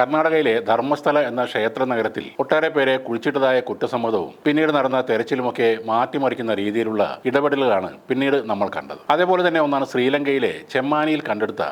കർണാടകയിലെ ധർമ്മസ്ഥല എന്ന ക്ഷേത്ര നഗരത്തിൽ ഒട്ടേറെ പേരെ കുഴിച്ചിട്ടതായ കുറ്റസമ്മതവും പിന്നീട് നടന്ന തെരച്ചിലുമൊക്കെ മാറ്റിമറിക്കുന്ന രീതിയിലുള്ള ഇടപെടലുകളാണ് പിന്നീട് നമ്മൾ കണ്ടത്. അതേപോലെ തന്നെ ഒന്നാണ് ശ്രീലങ്കയിലെ ചെമ്മാനിയിൽ കണ്ടെടുത്ത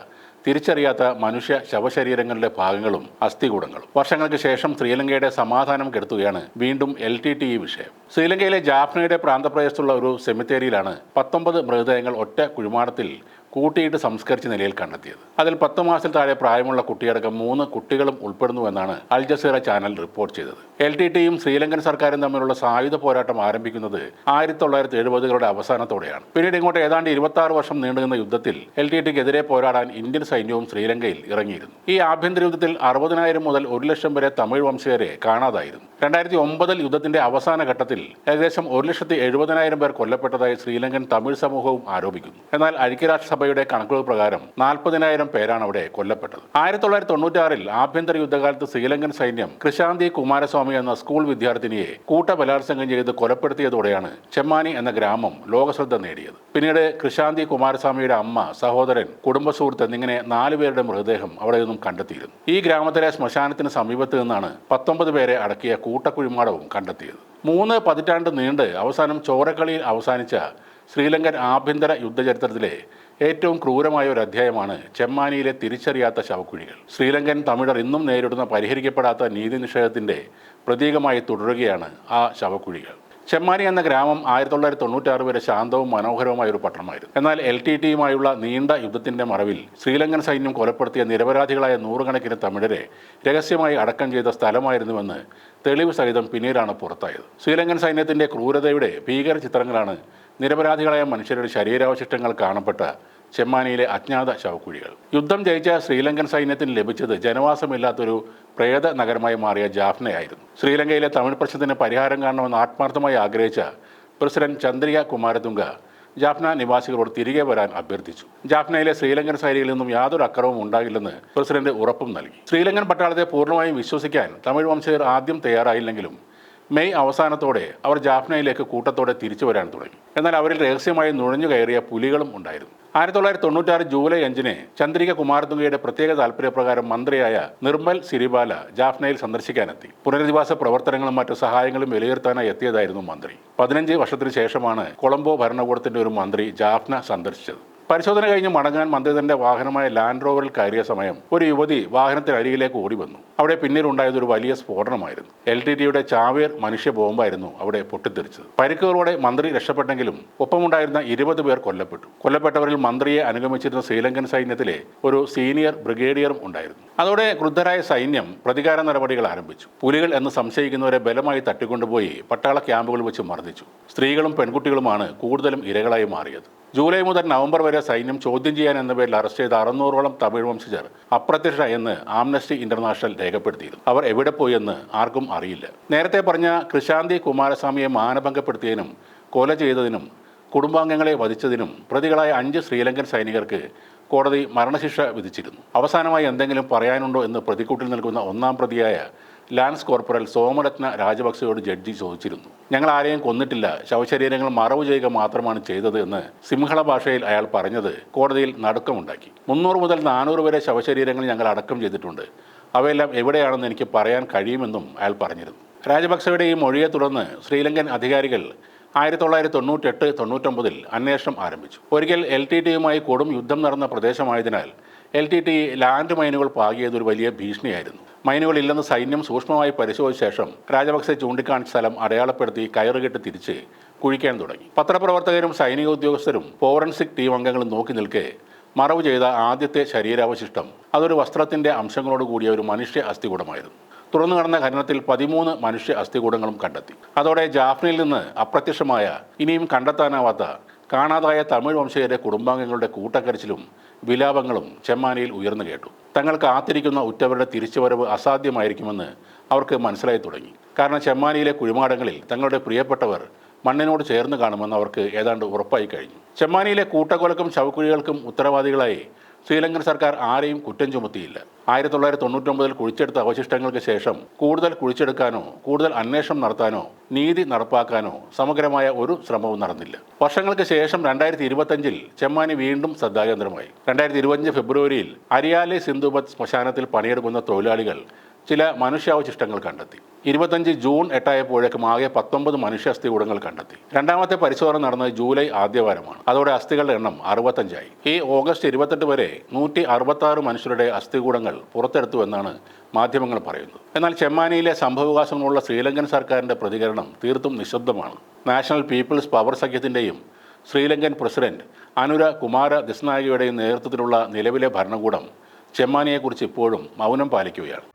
തിരിച്ചറിയാത്ത മനുഷ്യ ശവശരീരങ്ങളുടെ ഭാഗങ്ങളും അസ്ഥികൂടങ്ങളും. വർഷങ്ങൾക്ക് ശേഷം ശ്രീലങ്കയുടെ സമാധാനം കെടുത്തുകയാണ് വീണ്ടും എൽ ടി ടി ഇ വിഷയം. ശ്രീലങ്കയിലെ ജാഫ്നയുടെ പ്രാന്തപ്രദേശത്തുള്ള ഒരു സെമിത്തേരിയിലാണ് പത്തൊമ്പത് മൃതദേഹങ്ങൾ ഒറ്റ കുഴിമാടത്തിൽ കൂട്ടിയിട്ട് സംസ്കരിച്ച നിലയിൽ കണ്ടെത്തിയത്. അതിൽ പത്ത് മാസത്തിൽ താഴെ പ്രായമുള്ള കുട്ടിയടക്കം മൂന്ന് കുട്ടികളും ഉൾപ്പെടുന്നുവെന്നാണ് അൽ ജസീറ ചാനൽ റിപ്പോർട്ട് ചെയ്തത്. എൽ ടി ടിയും ശ്രീലങ്കൻ സർക്കാരും തമ്മിലുള്ള സായുധ പോരാട്ടം ആരംഭിക്കുന്നത് ആയിരത്തി തൊള്ളായിരത്തി എഴുപതുകളുടെ അവസാനത്തോടെയാണ്. പിന്നീട് ഇങ്ങോട്ട് ഏതാണ്ട് ഇരുപത്തി വർഷം നീണ്ടുന്ന യുദ്ധത്തിൽ എൽ ടി ടിക്കെതിരെ പോരാടാൻ ഇന്ത്യൻ സൈന്യവും ശ്രീലങ്കയിൽ ഇറങ്ങിയിരുന്നു. ഈ ആഭ്യന്തര യുദ്ധത്തിൽ അറുപതിനായിരം മുതൽ ഒരു ലക്ഷം വരെ തമിഴ് വംശജരെ കാണാതായിരുന്നു. രണ്ടായിരത്തി ഒമ്പതിൽ യുദ്ധത്തിന്റെ അവസാന ഘട്ടത്തിൽ ഏകദേശം ഒരു ലക്ഷത്തി എഴുപതിനായിരം പേർ കൊല്ലപ്പെട്ടതായി ശ്രീലങ്കൻ തമിഴ് സമൂഹവും ആരോപിക്കുന്നു. എന്നാൽ ഐക്യരാഷ്ട്രസഭയുടെ കണക്കുകൾ പ്രകാരം നാൽപ്പതിനായിരം പേരാണ് അവിടെ കൊല്ലപ്പെട്ടത്. ആയിരത്തി തൊള്ളായിരത്തി തൊണ്ണൂറ്റാറിൽ ആഭ്യന്തര യുദ്ധകാലത്ത് ശ്രീലങ്കൻ സൈന്യം കൃഷാന്തി കുമാരസ്വാമി എന്ന സ്കൂൾ വിദ്യാർത്ഥിനിയെ കൂട്ടബലാത്സംഗം ചെയ്ത് കൊലപ്പെടുത്തിയതോടെയാണ് ചെമ്മാനി എന്ന ഗ്രാമം ലോകശ്രദ്ധ നേടിയത്. പിന്നീട് കൃഷാന്തി കുമാരസ്വാമിയുടെ അമ്മ സഹോദരൻ കുടുംബ സുഹൃത്ത് എന്നിങ്ങനെ നാലുപേരുടെ മൃതദേഹം അവിടെ നിന്നും കണ്ടെത്തിയിരുന്നു. ഈ ഗ്രാമത്തിലെ ശ്മശാനത്തിന് സമീപത്ത് നിന്നാണ് പത്തൊമ്പത് പേരെ അടക്കിയ കൂട്ടക്കുഴിമാടവും കണ്ടെത്തിയത്. മൂന്ന് പതിറ്റാണ്ട് നീണ്ട് അവസാനം ചോരക്കളിയിൽ അവസാനിച്ച ശ്രീലങ്കൻ ആഭ്യന്തര യുദ്ധചരിത്രത്തിലെ ഏറ്റവും ക്രൂരമായ ഒരു അധ്യായമാണ് ചെമ്മാനിയിലെ തിരിച്ചറിയാത്ത ശവക്കുഴികൾ. ശ്രീലങ്കൻ തമിഴർ ഇന്നും നേരിടുന്ന പരിഹരിക്കപ്പെടാത്ത നീതി നിഷേധത്തിന്റെ പ്രതീകമായി തുടരുകയാണ് ആ ശവക്കുഴികൾ. ചെമ്മാനി എന്ന ഗ്രാമം ആയിരത്തി തൊള്ളായിരത്തി തൊണ്ണൂറ്റാറ് വരെ ശാന്തവും മനോഹരവുമായ ഒരു പട്ടണമായിരുന്നു. എന്നാൽ എൽ ടി ടിയുമായുള്ള നീണ്ട യുദ്ധത്തിന്റെ മറവിൽ ശ്രീലങ്കൻ സൈന്യം കൊലപ്പെടുത്തിയ നിരപരാധികളായ നൂറുകണക്കിന് തമിഴരെ രഹസ്യമായി അടക്കം ചെയ്ത സ്ഥലമായിരുന്നുവെന്ന് തെളിവ് സഹിതം പിന്നീടാണ് പുറത്തായത്. ശ്രീലങ്കൻ സൈന്യത്തിന്റെ ക്രൂരതയുടെ ഭീകര ചിത്രങ്ങളാണ് നിരപരാധികളായ മനുഷ്യരുടെ ശരീരാവശിഷ്ടങ്ങൾ കാണപ്പെട്ട ചെമ്മാനിയിലെ അജ്ഞാത ശവക്കുഴികൾ. യുദ്ധം ജയിച്ച ശ്രീലങ്കൻ സൈന്യത്തിന് ലഭിച്ചത് ജനവാസമില്ലാത്തൊരു പ്രേത നഗരമായി മാറിയ ജാഫ്നയായിരുന്നു. ശ്രീലങ്കയിലെ തമിഴ് പ്രശ്നത്തിന് പരിഹാരം കാണണമെന്ന് ആത്മാർത്ഥമായി ആഗ്രഹിച്ച പ്രസിഡന്റ് ചന്ദ്രിക കുമാരതുംഗ ജാഫ്ന നിവാസികളോട് തിരികെ വരാൻ അഭ്യർത്ഥിച്ചു. ജാഫ്നയിലെ ശ്രീലങ്കൻ സൈനികളിൽ നിന്നും യാതൊരു അക്രമവും ഉണ്ടാകില്ലെന്ന് പ്രസിഡന്റ് ഉറപ്പും നൽകി. ശ്രീലങ്കൻ പട്ടാളത്തെ പൂർണമായും വിശ്വസിക്കാൻ തമിഴ് വംശജർ ആദ്യം തയ്യാറായില്ലെങ്കിലും മെയ് അവസാനത്തോടെ അവർ ജാഫ്നയിലേക്ക് കൂട്ടത്തോടെ തിരിച്ചു വരാൻ തുടങ്ങി. എന്നാൽ അവരിൽ രഹസ്യമായി നുഴഞ്ഞു കയറിയ പുലികളും ഉണ്ടായിരുന്നു. ആയിരത്തി തൊള്ളായിരത്തി തൊണ്ണൂറ്റാറ് ജൂലൈ അഞ്ചിന് ചന്ദ്രിക കുമാരതുംഗയുടെ പ്രത്യേക താല്പര്യപ്രകാരം മന്ത്രിയായ നിർമ്മൽ സിരിബാല ജാഫ്നയിൽ സന്ദർശിക്കാനെത്തി. പുനരധിവാസ പ്രവർത്തനങ്ങളും മറ്റു സഹായങ്ങളും വിലയിരുത്താനായി എത്തിയതായിരുന്നു മന്ത്രി. പതിനഞ്ച് വർഷത്തിനു ശേഷമാണ് കൊളംബോ ഭരണകൂടത്തിന്റെ ഒരു മന്ത്രി ജാഫ്ന സന്ദർശിച്ചത്. പരിശോധന കഴിഞ്ഞ് മടങ്ങാൻ മന്ത്രി തന്റെ വാഹനമായ ലാൻഡ് റോവറിൽ കയറിയ സമയം ഒരു യുവതി വാഹനത്തിനരികിലേക്ക് ഓടി വന്നു അവിടെ പിന്നീടുണ്ടായത് ഒരു വലിയ സ്ഫോടനമായിരുന്നു. എൽ ടി ടിയുടെ ചാവേർ മനുഷ്യ ബോംബായിരുന്നു അവിടെ പൊട്ടിത്തെറിച്ചത്. പരിക്കുകളോടെ മന്ത്രി രക്ഷപ്പെട്ടെങ്കിലും ഒപ്പമുണ്ടായിരുന്ന ഇരുപത് പേർ കൊല്ലപ്പെട്ടു. കൊല്ലപ്പെട്ടവരിൽ മന്ത്രിയെ അനുഗമിച്ചിരുന്ന ശ്രീലങ്കൻ സൈന്യത്തിലെ ഒരു സീനിയർ ബ്രിഗേഡിയറും ഉണ്ടായിരുന്നു. അതോടെ ക്രുദ്ധരായ സൈന്യം പ്രതികാര നടപടികൾ ആരംഭിച്ചു. പുലികൾ എന്ന് സംശയിക്കുന്നവരെ ബലമായി തട്ടിക്കൊണ്ടുപോയി പട്ടാള ക്യാമ്പുകൾ വെച്ച് മർദ്ദിച്ചു. സ്ത്രീകളും പെൺകുട്ടികളുമാണ് കൂടുതലും ഇരകളായി മാറിയത്. ജൂലൈ മുതൽ നവംബർ വരെ സൈന്യം ചോദ്യം ചെയ്യാൻ എന്ന പേരിൽ അറസ്റ്റ് ചെയ്ത അറുന്നൂറോളം തമിഴ് വംശജർ അപ്രത്യക്ഷ എന്ന് ആംനസ്റ്റി ഇന്റർനാഷണൽ രേഖപ്പെടുത്തിയിരുന്നു. അവർ എവിടെ പോയെന്ന് ആർക്കും അറിയില്ല. നേരത്തെ പറഞ്ഞ കൃഷാന്തി കുമാരസ്വാമിയെ മാനഭംഗപ്പെടുത്തിയതിനും കൊല ചെയ്തതിനും കുടുംബാംഗങ്ങളെ വധിച്ചതിനും പ്രതികളായ അഞ്ച് ശ്രീലങ്കൻ സൈനികർക്ക് കോടതി മരണശിക്ഷ വിധിച്ചിരുന്നു. അവസാനമായി എന്തെങ്കിലും പറയാനുണ്ടോ എന്ന് പ്രതിക്കൂട്ടിൽ നിൽക്കുന്ന ഒന്നാം പ്രതിയായ ലാൻസ് കോർപ്പറൽ സോമരത്ന രാജപക്സെയോട് ജഡ്ജി ചോദിച്ചിരുന്നു. ഞങ്ങൾ ആരെയും കൊന്നിട്ടില്ല. ശവശരീരങ്ങൾ മറവ് ചെയ്യുക മാത്രമാണ് ചെയ്തത് എന്ന് സിംഹള ഭാഷയിൽ അയാൾ പറഞ്ഞത് കോടതിയിൽ നടുക്കമുണ്ടാക്കി. മുന്നൂറ് മുതൽ നാനൂറ് വരെ ശവശരീരങ്ങൾ ഞങ്ങൾ അടക്കം ചെയ്തിട്ടുണ്ട്. അവയെല്ലാം എവിടെയാണെന്ന് എനിക്ക് പറയാൻ കഴിയുമെന്നും അയാൾ പറഞ്ഞിരുന്നു. രാജപക്സെയുടെ ഈ മൊഴിയെ തുടർന്ന് ശ്രീലങ്കൻ അധികാരികൾ ആയിരത്തി തൊള്ളായിരത്തി തൊണ്ണൂറ്റെട്ട് തൊണ്ണൂറ്റൊമ്പതിൽ അന്വേഷണം ആരംഭിച്ചു. ഒരിക്കൽ എൽ ടി ടിയുമായി കൊടും യുദ്ധം നടന്ന പ്രദേശമായതിനാൽ എൽ ടി ടി ലാൻഡ് മൈനുകൾ പാകിയത് ഒരു വലിയ ഭീഷണിയായിരുന്നു. മൈനുകൾ ഇല്ലെന്ന് സൈന്യം സൂക്ഷ്മമായി പരിശോധിച്ച ശേഷം രാജപക്സെ ചൂണ്ടിക്കാണിച്ച സ്ഥലം അടയാളപ്പെടുത്തി കയറുകെട്ട് തിരിച്ച് കുഴിക്കാൻ തുടങ്ങി. പത്രപ്രവർത്തകരും സൈനിക ഉദ്യോഗസ്ഥരും ഫോറൻസിക് ടീം അംഗങ്ങളും നോക്കി നിൽക്കെ മറവ് ചെയ്ത ആദ്യത്തെ ശരീരാവശിഷ്ടം. അതൊരു വസ്ത്രത്തിന്റെ അംശങ്ങളോട് കൂടിയ ഒരു മനുഷ്യ അസ്ഥികൂടമായിരുന്നു. തുറന്നു നടന്ന ഖനനത്തിൽ പതിമൂന്ന് മനുഷ്യ അസ്ഥികൂടങ്ങളും കണ്ടെത്തി. അതോടെ ജാഫ്നയിൽ നിന്ന് അപ്രത്യക്ഷമായ ഇനിയും കണ്ടെത്താനാവാത്ത കാണാതായ തമിഴ് വംശജരെ കുടുംബാംഗങ്ങളുടെ കൂട്ടക്കരച്ചിലും വിലാപങ്ങളും ചെമ്മാനിയിൽ ഉയർന്നു കേട്ടു. തങ്ങൾ കാത്തിരിക്കുന്ന ഉറ്റവരുടെ തിരിച്ചുവരവ് അസാധ്യമായിരിക്കുമെന്ന് അവർക്ക് മനസ്സിലായി തുടങ്ങി. കാരണം ചെമ്മാനിയിലെ കുഴിമാടങ്ങളിൽ തങ്ങളുടെ പ്രിയപ്പെട്ടവർ മണ്ണിനോട് ചേർന്ന് കാണുമെന്ന് അവർക്ക് ഏതാണ്ട് ഉറപ്പായി കഴിഞ്ഞു. ചെമ്മാനിയിലെ കൂട്ടക്കൊലക്കും ശവക്കുഴികൾക്കും ഉത്തരവാദികളായി ശ്രീലങ്കൻ സർക്കാർ ആരെയും കുറ്റം ചുമത്തിയില്ല. ആയിരത്തി തൊള്ളായിരത്തി തൊണ്ണൂറ്റൊമ്പതിൽ കുഴിച്ചെടുത്ത അവശിഷ്ടങ്ങൾക്ക് ശേഷം കൂടുതൽ കുഴിച്ചെടുക്കാനോ കൂടുതൽ അന്വേഷണം നടത്താനോ നീതി നടപ്പാക്കാനോ സമഗ്രമായ ഒരു ശ്രമവും നടന്നില്ല. വർഷങ്ങൾക്ക് ശേഷം രണ്ടായിരത്തി ഇരുപത്തഞ്ചിൽ ചെമ്മാനി വീണ്ടും ശ്രദ്ധാകേന്ദ്രമായി. രണ്ടായിരത്തി ഇരുപത്തഞ്ച് ഫെബ്രുവരിയിൽ അരിയാലെ സിന്ധുബത്ത് ശ്മശാനത്തിൽ പണിയെടുക്കുന്ന തൊഴിലാളികൾ ചില മനുഷ്യാവശിഷ്ടങ്ങൾ കണ്ടെത്തി. ഇരുപത്തഞ്ച് ജൂൺ എട്ടായപ്പോഴേക്കും ആകെ പത്തൊമ്പത് മനുഷ്യ അസ്ഥികൂടങ്ങൾ കണ്ടെത്തി. രണ്ടാമത്തെ പരിശോധന നടന്നത് ജൂലൈ ആദ്യവാരമാണ്. അതോടെ അസ്ഥികളുടെ എണ്ണം അറുപത്തഞ്ചായി. ഈ ഓഗസ്റ്റ് ഇരുപത്തെട്ട് വരെ നൂറ്റി അറുപത്താറ് മനുഷ്യരുടെ അസ്ഥികൂടങ്ങൾ പുറത്തെടുത്തുവെന്നാണ് മാധ്യമങ്ങൾ പറയുന്നത്. എന്നാൽ ചെമ്മാനിയിലെ സംഭവവികാസങ്ങളുള്ള ശ്രീലങ്കൻ സർക്കാരിന്റെ പ്രതികരണം തീർത്തും നിശബ്ദമാണ്. നാഷണൽ പീപ്പിൾസ് പവർ സഖ്യത്തിന്റെയും ശ്രീലങ്കൻ പ്രസിഡന്റ് അനുര കുമാര ദിസ്നായികയുടെയും നേതൃത്വത്തിലുള്ള നിലവിലെ ഭരണകൂടം ചെമ്മാനിയെക്കുറിച്ച് ഇപ്പോഴും മൗനം പാലിക്കുകയാണ്.